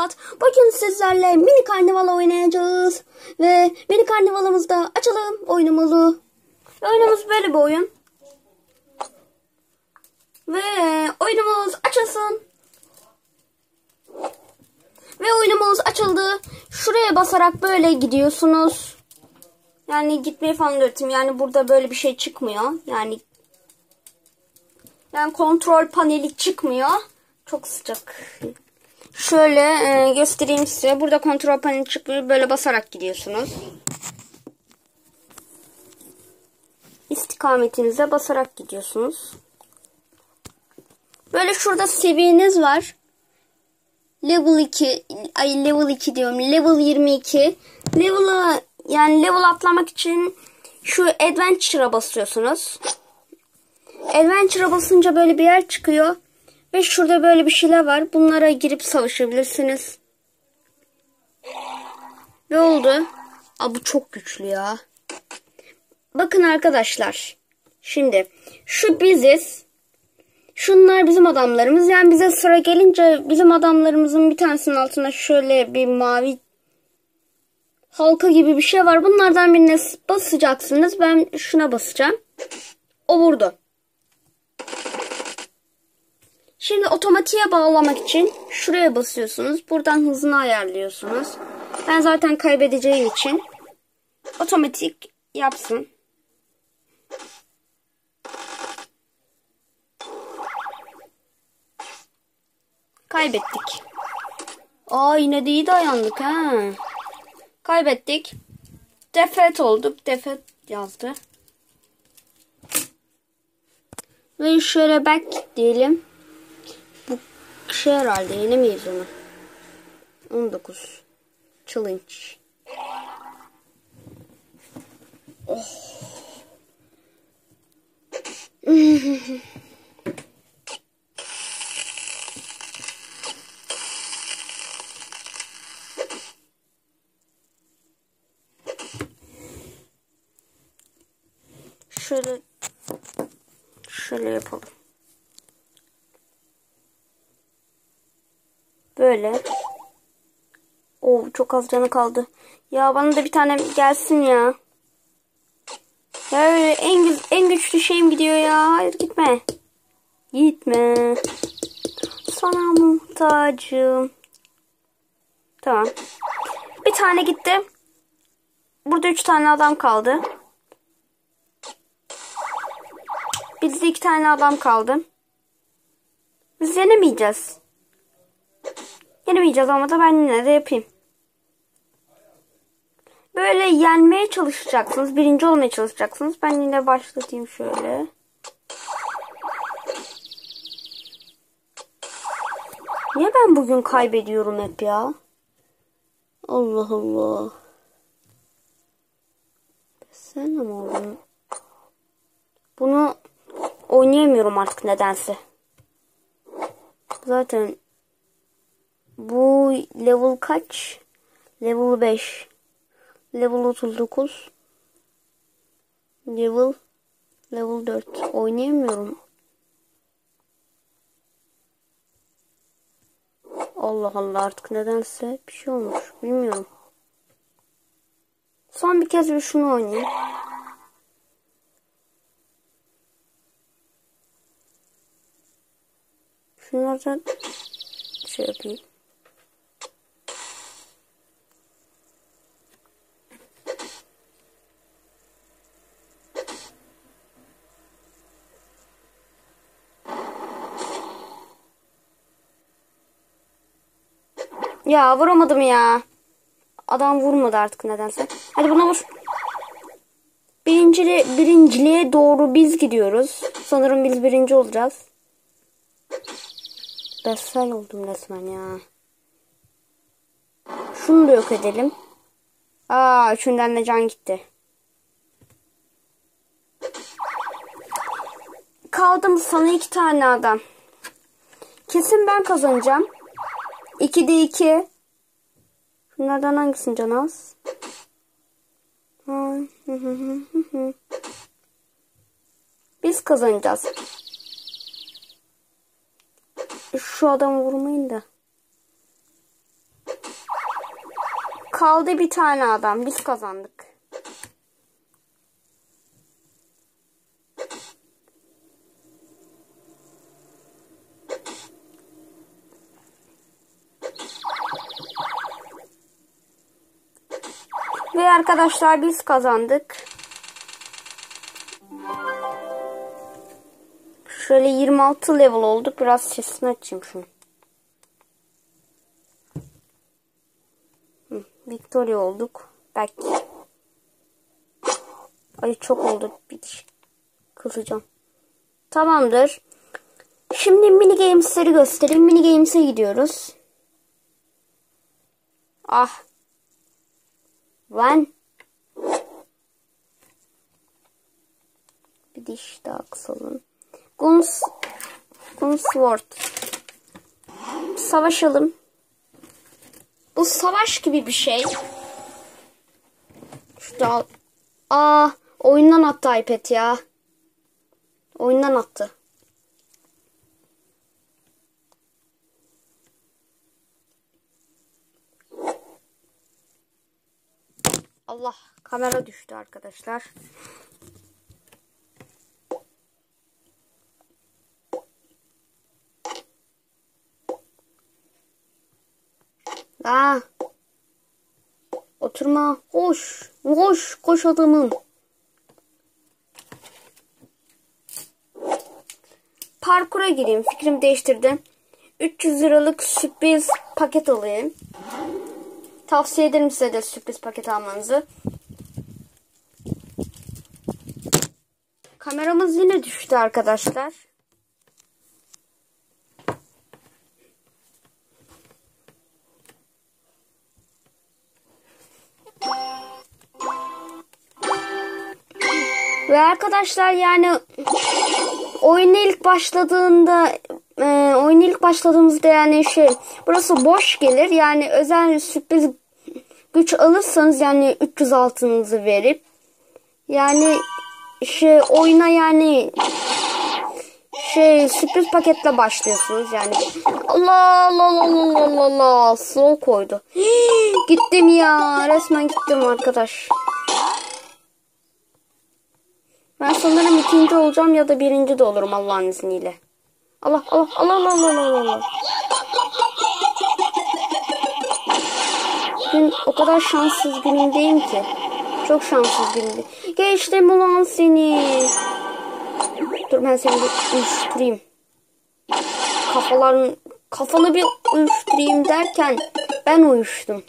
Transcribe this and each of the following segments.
Berat. Bugün sizlerle mini karnaval oynayacağız. Ve mini karnavalımızda açalım oyunumuzu. Oyunumuz böyle bir oyun. Ve oyunumuz açılsın. Ve oyunumuz açıldı. Şuraya basarak böyle gidiyorsunuz. Yani gitmeyi falan öğretim. Yani burada böyle bir şey çıkmıyor. Yani yani kontrol paneli çıkmıyor. Çok sıcak. Şöyle e, göstereyim size. Burada kontrol paneli çıkmıyor. Böyle basarak gidiyorsunuz. İstikametinize basarak gidiyorsunuz. Böyle şurada seviyeniz var. Level 2 ay level 2 diyorum. Level 22. Level'a yani level atlamak için şu adventure'a basıyorsunuz. Adventure'a basınca böyle bir yer çıkıyor. Ve şurada böyle bir şeyler var. Bunlara girip savaşabilirsiniz. Ne oldu? Aa, bu çok güçlü ya. Bakın arkadaşlar. Şimdi şu biziz. Şunlar bizim adamlarımız. Yani bize sıra gelince bizim adamlarımızın bir tanesinin altında şöyle bir mavi halka gibi bir şey var. Bunlardan birine basacaksınız. Ben şuna basacağım. O vurdu. Şimdi otomatiğe bağlamak için şuraya basıyorsunuz. Buradan hızını ayarlıyorsunuz. Ben zaten kaybedeceğim için otomatik yapsın. Kaybettik. Aa yine de iyi dayandık ha. Kaybettik. Defet olduk. Defet yazdı. Ve şöyle back diyelim. Şey herhalde yeni miyiz onu? 19. Challenge. Oh. şöyle şöyle yapalım. Böyle. Oo çok az canı kaldı. Ya bana da bir tane gelsin ya. Ya en en güçlü şeyim gidiyor ya. Hayır gitme. Gitme. Sana muhtacım. Tamam. Bir tane gitti. Burada üç tane adam kaldı. Bizde iki tane adam kaldı. Biz yenemeyeceğiz. Yenemeyeceğiz ama da ben yine de yapayım. Böyle yenmeye çalışacaksınız. Birinci olmaya çalışacaksınız. Ben yine başlatayım şöyle. Niye ben bugün kaybediyorum hep ya? Allah Allah. Sen mi oldun? Bunu oynayamıyorum artık nedense. Zaten bu level kaç? Level 5. Level 39. Level level 4. Oynayamıyorum. Allah Allah artık nedense bir şey olmuş. Bilmiyorum. Son bir kez bir şunu oynayayım. Şunlardan şey yapayım. Ya vuramadım ya. Adam vurmadı artık nedense. Hadi buna vur. Birincili, birinciliğe doğru biz gidiyoruz. Sanırım biz birinci olacağız. Besel oldum resmen ya. Şunu da yok edelim. Aa üçünden de can gitti. Kaldım sana iki tane adam. Kesin ben kazanacağım. 2'de 2. Şunlardan hangisinin canı az? Biz kazanacağız. Şu adamı vurmayın da. Kaldı bir tane adam. Biz kazandık. Ve arkadaşlar biz kazandık. Şöyle 26 level olduk. Biraz sesini açayım şunu. Victoria olduk. Belki. Ay çok oldu. Bir diş kılacağım. Tamamdır. Şimdi mini games'leri göstereyim. Mini games'e gidiyoruz. Ah. Lan. Bir diş daha kısalım. Guns, Gunsword. Savaşalım. Bu savaş gibi bir şey. Şurada Aa, oyundan attı iPad ya. Oyundan attı. Allah kamera düştü arkadaşlar. Aa. Oturma. Koş. Koş. Koş adamım. Parkura gireyim. Fikrimi değiştirdim. 300 liralık sürpriz paket alayım. Tavsiye ederim size de sürpriz paket almanızı. Kameramız yine düştü arkadaşlar. Ve arkadaşlar yani oyuna ilk başladığında e, oyuna ilk başladığımızda yani şey burası boş gelir. Yani özel sürpriz güç alırsanız yani 300 altınızı verip yani şey oyuna yani şey sürpriz paketle başlıyorsunuz yani. Allah Allah Allah Allah Allah slow koydu. gittim ya resmen gittim arkadaş. Ben sanırım ikinci olacağım ya da birinci de olurum Allah'ın izniyle. Allah Allah Allah Allah Allah Allah Allah. Bugün o kadar şanssız günümdeyim ki. Çok şanssız günümde. Geçtim ulan seni. Dur ben seni bir uyuşturayım. Kafaların kafanı bir uyuşturayım derken ben uyuştum.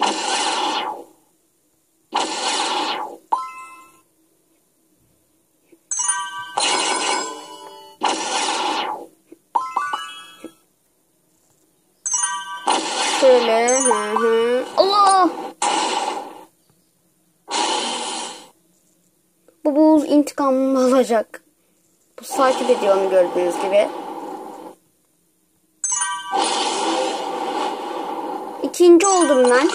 Şöyle. Hı hı. Allah! Bu buz intikamımı alacak. Bu takip ediyor onu gördüğünüz gibi. İkinci oldum ben.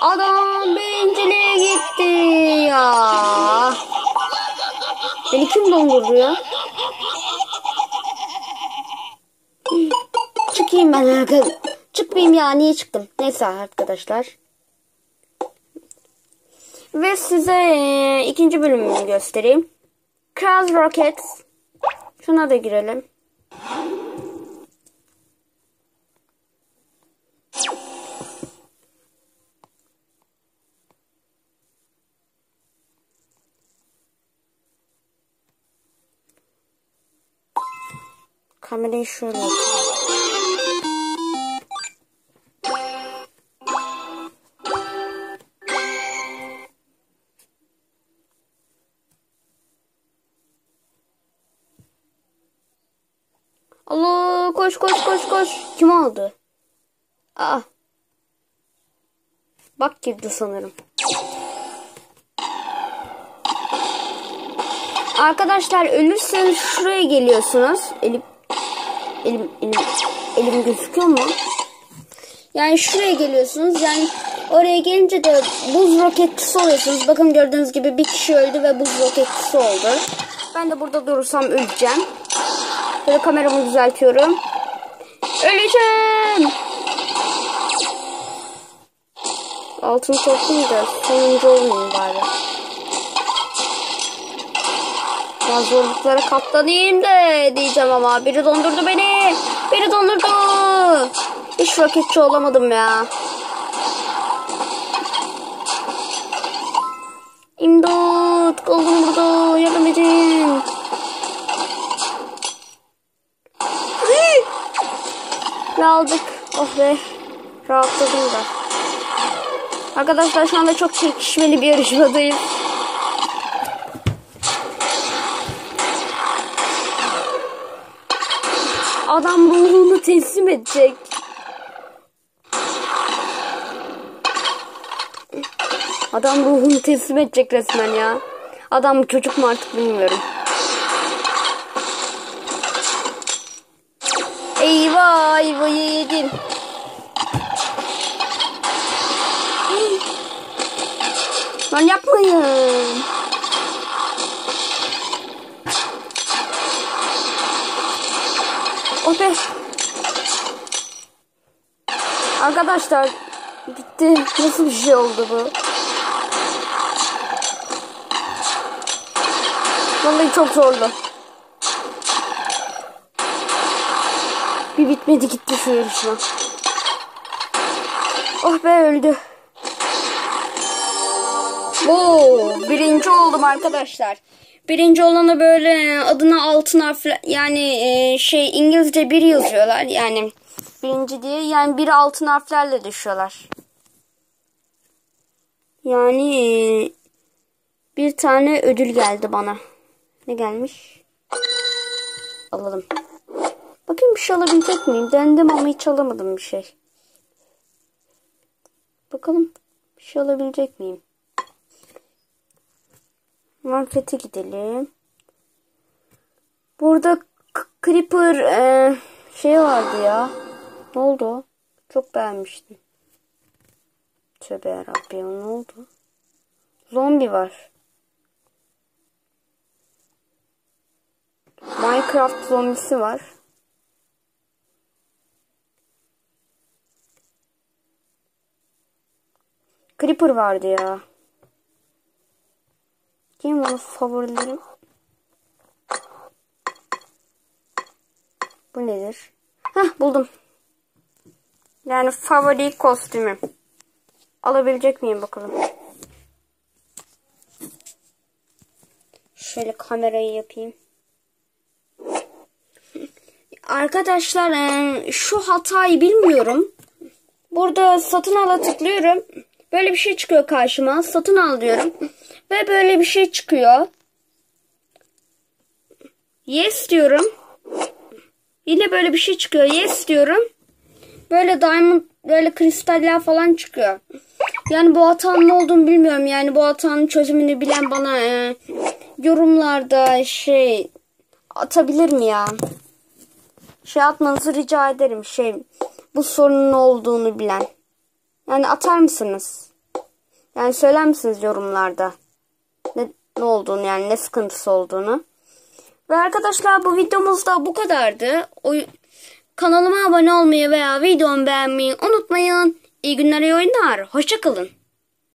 Adam birinciliğe gitti ya. Beni kim dondurdu ya? Çıkayım ben arkadaşlar. Çıkmayayım ya niye çıktım? Neyse arkadaşlar. Ve size e, ikinci bölümünü göstereyim. Crash Rockets. Şuna da girelim. Kamerayı şöyle yapayım. Allah koş koş koş koş. Kim aldı? Aa. Bak girdi sanırım. Arkadaşlar ölürseniz şuraya geliyorsunuz. Elim elim elim elim gözüküyor mu? Yani şuraya geliyorsunuz. Yani oraya gelince de buz roketçisi oluyorsunuz. Bakın gördüğünüz gibi bir kişi öldü ve buz roketçisi oldu. Ben de burada durursam öleceğim. Böyle kameramı düzeltiyorum. Öleceğim. Altın toplayayım da sonuncu olmayayım bari. Ya zorluklara katlanayım da diyeceğim ama biri dondurdu beni. Biri dondurdu. Hiç roketçi olamadım ya. İmdat kaldım burada yardım edin. Ve aldık. Oh be. Rahatladım da. Arkadaşlar şu anda çok çekişmeli bir yarışmadayız. Adam ruhunu teslim edecek. Adam ruhunu teslim edecek resmen ya. Adam çocuk mu artık bilmiyorum. Eyvah yedim. Lan yapmayın. Oh. Arkadaşlar gitti. Nasıl bir şey oldu bu? Vallahi çok zorlu. Bir bitmedi gitti şu yarışma. Oh be öldü. Oo, birinci oldum arkadaşlar. Birinci olanı böyle adına altın harfle yani e, şey İngilizce bir yazıyorlar. Yani birinci diye yani bir altın harflerle düşüyorlar. Yani e, bir tane ödül geldi bana. Ne gelmiş? Alalım. Bakayım bir şey alabilecek miyim? Dendim ama hiç alamadım bir şey. Bakalım bir şey alabilecek miyim? Markete gidelim. Burada Creeper e, şey vardı ya. Ne oldu? Çok beğenmiştim. Tövbe yarabbim ne oldu? Zombi var. Minecraft zombisi var. Creeper vardı ya. Kim benim favorilerim? Bu nedir? Hah buldum. Yani favori kostümüm. Alabilecek miyim bakalım. Şöyle kamerayı yapayım. Arkadaşlar şu hatayı bilmiyorum. Burada satın ala tıklıyorum. Böyle bir şey çıkıyor karşıma. Satın al diyorum. Ve böyle bir şey çıkıyor. Yes diyorum. Yine böyle bir şey çıkıyor. Yes diyorum. Böyle diamond, böyle kristaller falan çıkıyor. Yani bu hatanın ne olduğunu bilmiyorum. Yani bu hatanın çözümünü bilen bana e, yorumlarda şey atabilir mi ya? Şey atmanızı rica ederim. Şey bu sorunun olduğunu bilen. Yani atar mısınız? Yani söyler misiniz yorumlarda? Ne, ne olduğunu yani ne sıkıntısı olduğunu. Ve arkadaşlar bu videomuz da bu kadardı. O, kanalıma abone olmayı veya videomu beğenmeyi unutmayın. İyi günler, iyi oyunlar. Hoşçakalın.